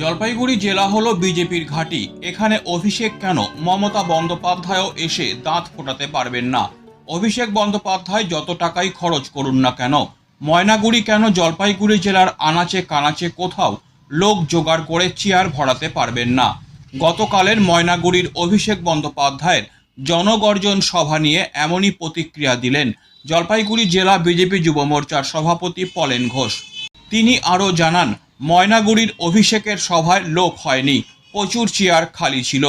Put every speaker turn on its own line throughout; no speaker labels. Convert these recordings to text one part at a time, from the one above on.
জলপাইগুড়ি জেলা হলো বিজেপির ঘাঁটি। এখানে অভিষেক কেন মমতা বন্দ্যোপাধ্যায়ও এসে দাঁত ফোটাতে পারবেন না? অভিষেক বন্দ্যোপাধ্যায় যত টাকাই খরচ করুন না কেন? ময়নাগুড়ি কেন জলপাইগুড়ি জেলার আনাচে কানাচে কোথাও লোক জোগাড় করে চেয়ার ভরাতে পারবেন না? গতকালের ময়নাগুড়ির অভিষেক বন্দ্যোপাধ্যায়ের জনগর্জন সভা নিয়ে এমনই প্রতিক্রিয়া দিলেন জলপাইগুড়ি জেলা বিজেপি যুব মোর্চার সভাপতি পলেন ঘোষ। তিনি আরও জানান ময়নাগুড়ির অভিষেকের সভায় লোক হয়নি, প্রচুর চেয়ার খালি ছিল।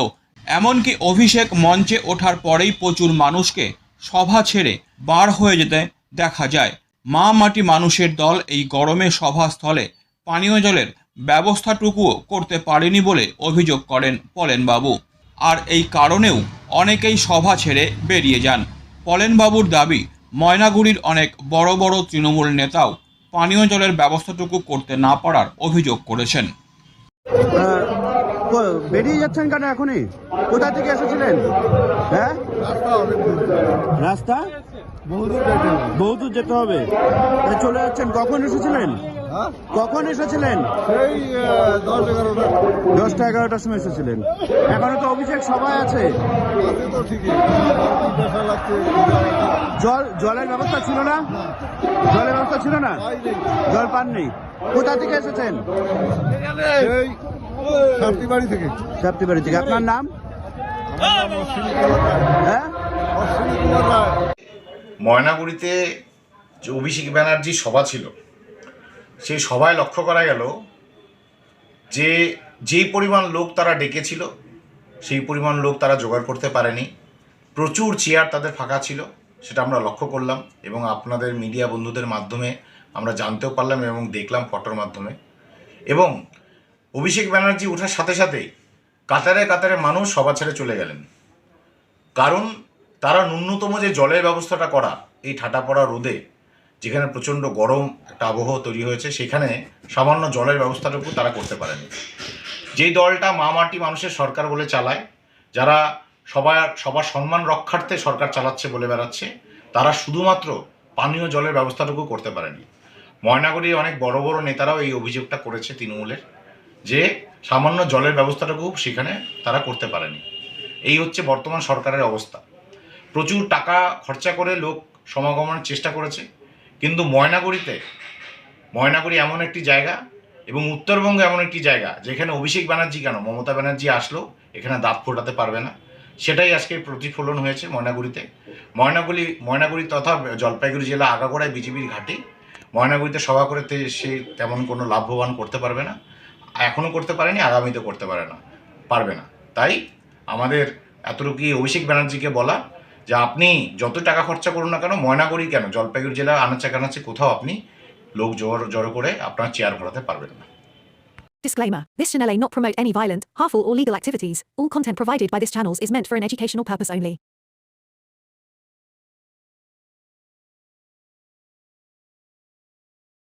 এমনকি অভিষেক মঞ্চে ওঠার পরেই প্রচুর মানুষকে সভা ছেড়ে বার হয়ে যেতে দেখা যায়। মা মাটি মানুষের দল এই গরমে সভাস্থলে পানীয় জলের ব্যবস্থাটুকুও করতে পারেনি বলে অভিযোগ করেন পলেনবাবু। আর এই কারণেও অনেকেই সভা ছেড়ে বেরিয়ে যান। পলেনবাবুর দাবি, ময়নাগুড়ির অনেক বড় বড় তৃণমূল নেতাও পানীয় জলের ব্যবস্থাটুকু করতে না পারার অভিযোগ করেছেন।
বেরিয়ে যাচ্ছেন কেন এখনই? কোথা থেকে এসেছিলেন? হ্যাঁ? রাস্তা? বহুদূর যেতে হবে। চলে যাচ্ছেন। কখন এসেছিলেন? কখন এসেছিলেন?
সেই আহ, দশ এগারোটা।
দশটা এগারোটার সময় এসেছিলেন। এখনও তো অভিষেক সবাই আছে?
আছে তো ঠিকই। দেখা লাগছে
জল জলের ব্যবস্থা ছিল না? জলের ব্যবস্থা ছিল না। জল পাননি? কোথা থেকে এসেছেন?
বাড়ি থেকে।
সাপ্তিবাড়ি থেকে। আপনার নাম? হ্যাঁ?
ময়নাগুড়িতে যে অভিষেক ব্যানার্জি সভা ছিল সেই সভায় লক্ষ্য করা গেল যে যেই পরিমাণ লোক তারা ডেকেছিল, সেই পরিমাণ লোক তারা জোগাড় করতে পারেনি। প্রচুর চেয়ার তাদের ফাঁকা ছিল, সেটা আমরা লক্ষ্য করলাম এবং আপনাদের মিডিয়া বন্ধুদের মাধ্যমে আমরা জানতেও পারলাম এবং দেখলাম ফটোর মাধ্যমে। এবং অভিষেক ব্যানার্জি ওঠার সাথে সাথেই কাতারে কাতারে মানুষ সভা ছেড়ে চলে গেলেন। কারণ তারা ন্যূনতম যে জলের ব্যবস্থাটা করা, এই ঠাটা পড়া রোদে যেখানে প্রচণ্ড গরম একটা আবহাওয়া তৈরি হয়েছে, সেখানে সামান্য জলের ব্যবস্থাটুকু তারা করতে পারেনি। যেই দলটা মা মাটি মানুষের সরকার বলে চালায়, যারা সবার সবার সম্মান রক্ষার্থে সরকার চালাচ্ছে বলে বেড়াচ্ছে, তারা শুধুমাত্র পানীয় জলের ব্যবস্থাটুকু করতে পারেনি। ময়নাগুড়ির অনেক বড় বড় নেতারাও এই অভিযোগটা করেছে তৃণমূলের, যে সামান্য জলের ব্যবস্থাটুকু সেখানে তারা করতে পারেনি। এই হচ্ছে বর্তমান সরকারের অবস্থা। প্রচুর টাকা খরচা করে লোক সমাগমের চেষ্টা করেছে। কিন্তু ময়নাগুড়িতে, ময়নাগুড়ি এমন একটি জায়গা এবং উত্তরবঙ্গ এমন একটি জায়গা যেখানে অভিষেক ব্যানার্জি কেন? মমতা ব্যানার্জি আসলো, এখানে দাঁত ফোটাতে পারবে না। সেটাই আজকে প্রতিফলন হয়েছে ময়নাগুড়িতে। ময়নাগুড়ি ময়নাগুড়ি তথা জলপাইগুড়ি জেলা আগাগোড়ায় বিজেপির ঘাঁটি। ময়নাগুড়িতে সভা করে সে তেমন কোনো লাভবান করতে পারবে না। এখনও করতে পারেনি, আগামীতে করতে পারে না, পারবে না। তাই আমাদের এতটুকুই অভিষেক ব্যানার্জিকে বলা। যে আপনি যত টাকা খরচা করুন না কেন ময়নাগুড়ি কেন জলপাইগুড়ি জেলার আনাচে কানাচে কোথাও আপনি লোক জড়ো জড়ো করে আপনার চেয়ার ভরাতে পারবেন না
Disclaimer This channel may not promote any violent, harmful, or legal activities. All content provided by this channel is meant for an educational purpose only.